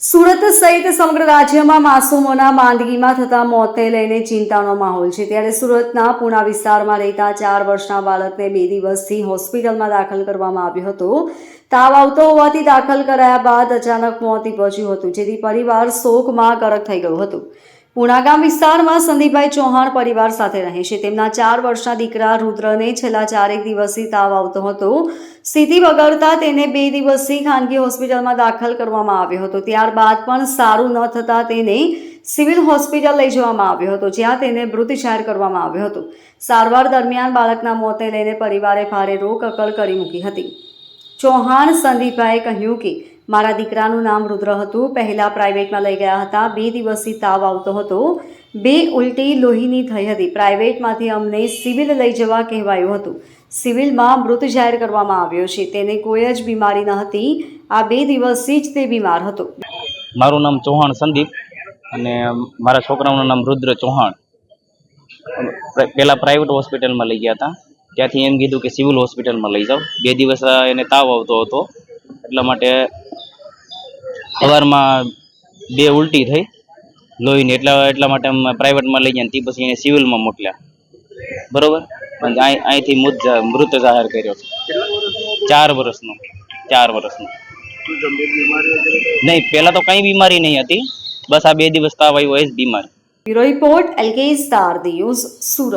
સુરત સહિત સમગ્ર રાજ્યમાં માસૂમોના માંદગીમાં થતા મોતને લઈને ચિંતાનો માહોલ છે. ત્યારે સુરતના પૂના વિસ્તારમાં રહેતા ચાર વર્ષના બાળકને બે દિવસથી હોસ્પિટલમાં દાખલ કરવામાં આવ્યો હતો. તાવ આવતો હોવાથી દાખલ કરાયા બાદ અચાનક મોત નીપજ્યું હતું, જેથી પરિવાર શોકમાં ગરક થઈ ગયું હતું. પુણા ગામ વિસ્તારમાં સંદીપભાઈ ચૌહાણ પરિવાર સાથે રહે છે. તેમના ચાર વર્ષના દીકરા રુદ્રને છેલ્લા ચારેક દિવસથી તાવ આવતો હતો. સ્થિતિ બગડતા તેને બે દિવસથી ખાનગી હોસ્પિટલમાં દાખલ કરવામાં આવ્યો હતો. ત્યારબાદ પણ સારું ન થતાં તેને સિવિલ હોસ્પિટલ લઈ જવામાં આવ્યો હતો, જ્યાં તેને મૃત જાહેર કરવામાં આવ્યો હતો. સારવાર દરમિયાન બાળકના મોતને લઈને પરિવારે ભારે રોકકળ કરી મૂકી હતી. ચૌહાણ સંદીપભાઈએ કહ્યું કે મારા દીકરાનું નામ રુદ્ર હતું. પહેલાં પ્રાઇવેટમાં લઈ ગયા હતા. બે દિવસથી તાવ આવતો હતો. બે ઉલટી લોહીની થઈ હતી. પ્રાઇવેટમાંથી અમને સિવિલ લઈ જવા કહેવાયું હતું. સિવિલમાં મૃત જાહેર કરવામાં આવ્યો છે. તેને કોઈ જ બીમારી ન હતી. આ બે દિવસથી જ તે બીમાર હતો. મારું નામ ચૌહાણ સંદીપ અને મારા છોકરાનું નામ રુદ્ર ચૌહાણ. પહેલાં પ્રાઇવેટ હોસ્પિટલમાં લઈ ગયા હતા. ત્યાંથી એમ કીધું કે સિવિલ હોસ્પિટલમાં લઈ જાઓ. બે દિવસ એને તાવ આવતો હતો. એટલા માટે સવારમાં બે ઉલટી થઈ. લોહીને એટલા એટલા માટે અમે પ્રાઇવેટમાં લઈ ગયા તે પછી એને સિવિલમાં મોકલ્યા. બરોબર? અહીંથી મૃત જાહેર કર્યો છે. ચાર વર્ષનો ચાર વર્ષનો. નહીં, પહેલા તો કંઈ બીમારી નહીં હતી. બસ આ બે દિવસ તાવ આવ્યો એ જ બીમારી. Report L K star news, Surat.